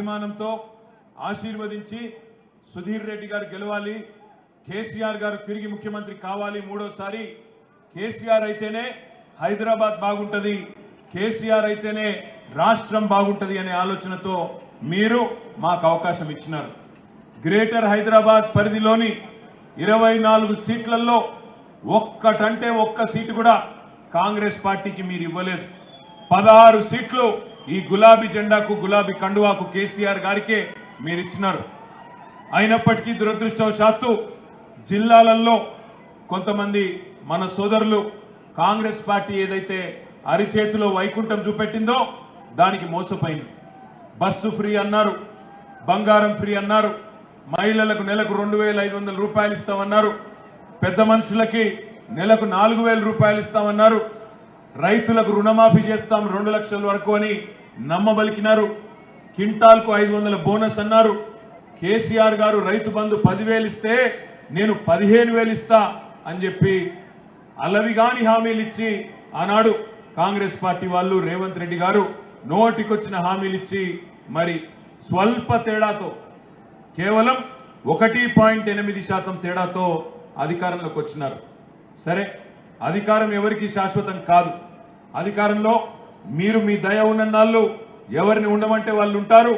అభిమానంతో ఆశీర్వదించి సుధీర్ రెడ్డి గారు గెలవాలి కేసీఆర్ గారు తిరిగి ముఖ్యమంత్రి కావాలి మూడోసారి. కేసీఆర్ అయితేనే హైదరాబాద్ బాగుంటది కేసీఆర్ అయితేనే రాష్ట్రం బాగుంటది అనే ఆలోచనతో మీరు మాకు అవకాశం ఇచ్చినారు. గ్రేటర్ హైదరాబాద్ పరిధిలోని ఇరవై నాలుగు సీట్లలో ఒక్కటంటే ఒక్క సీటు కూడా కాంగ్రెస్ పార్టీకి మీరు ఇవ్వలేదు. పదహారు సీట్లు ఈ గులాబీ జెండాకు గులాబీ కండువాకు కేసీఆర్ గారికే మీరు ఇచ్చినారు అయినప్పటికీ దురదృష్టవశాత్తు జిల్లాలలో కొంతమంది మన సోదరులు కాంగ్రెస్ పార్టీ ఏదైతే అరిచేతిలో వైకుంఠం చూపెట్టిందో దానికి మోసపోయింది. బస్సు ఫ్రీ అన్నారు బంగారం ఫ్రీ అన్నారు మహిళలకు నెలకు రెండు వేల ఐదు వందల రూపాయలు ఇస్తామన్నారు పెద్ద మనుషులకి నెలకు నాలుగు వేల రూపాయలు ఇస్తామన్నారు రైతులకు రుణమాఫీ చేస్తాం రెండు లక్షల వరకు అని నమ్మబలికినారు. కింటాల్కు ఐదు వందల బోనస్ అన్నారు. కేసీఆర్ గారు రైతు బంధు పదివేలు ఇస్తే నేను పదిహేను వేలు ఇస్తా అని చెప్పి అలవిగాని హామీలు ఇచ్చి ఆనాడు కాంగ్రెస్ పార్టీ వాళ్ళు రేవంత్ రెడ్డి గారు నోటికొచ్చిన హామీలు ఇచ్చి మరి స్వల్ప తేడాతో కేవలం ఒకటి పాయింట్ ఎనిమిది శాతం తేడాతో అధికారంలోకి వచ్చినారు. సరే అధికారం ఎవరికి శాశ్వతం కాదు. అధికారంలో మీరు మీ దయ ఉన్నన్నాళ్ళు ఎవరిని ఉండమంటే వాళ్ళు ఉంటారు.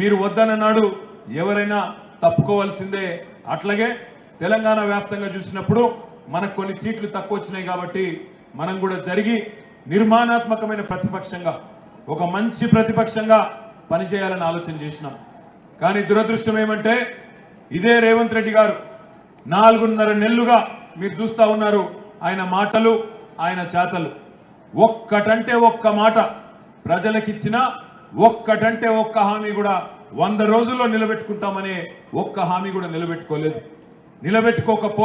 మీరు వద్దనన్నాడు ఎవరైనా తప్పుకోవాల్సిందే. అట్లాగే తెలంగాణ వ్యాప్తంగా చూసినప్పుడు మనకు కొన్ని సీట్లు తక్కువ వచ్చినాయి కాబట్టి మనం కూడా జరిగి నిర్మాణాత్మకమైన ప్రతిపక్షంగా ఒక మంచి ప్రతిపక్షంగా పనిచేయాలని ఆలోచన చేసినాం. కానీ దురదృష్టం ఏమంటే ఇదే రేవంత్ రెడ్డి గారు నాలుగున్నర నెలలుగా మీరు చూస్తా ఉన్నారు. ఆయన మాటలు ఆయన చేతలు. ఒక్కటంటే ఒక్క మాట ప్రజలకిచ్చిన ఒక్కటంటే ఒక్క హామీ కూడా వంద రోజుల్లో నిలబెట్టుకుంటామనే ఒక్క హామీ కూడా నిలబెట్టుకోలేదు. నిలబెట్టుకోకపో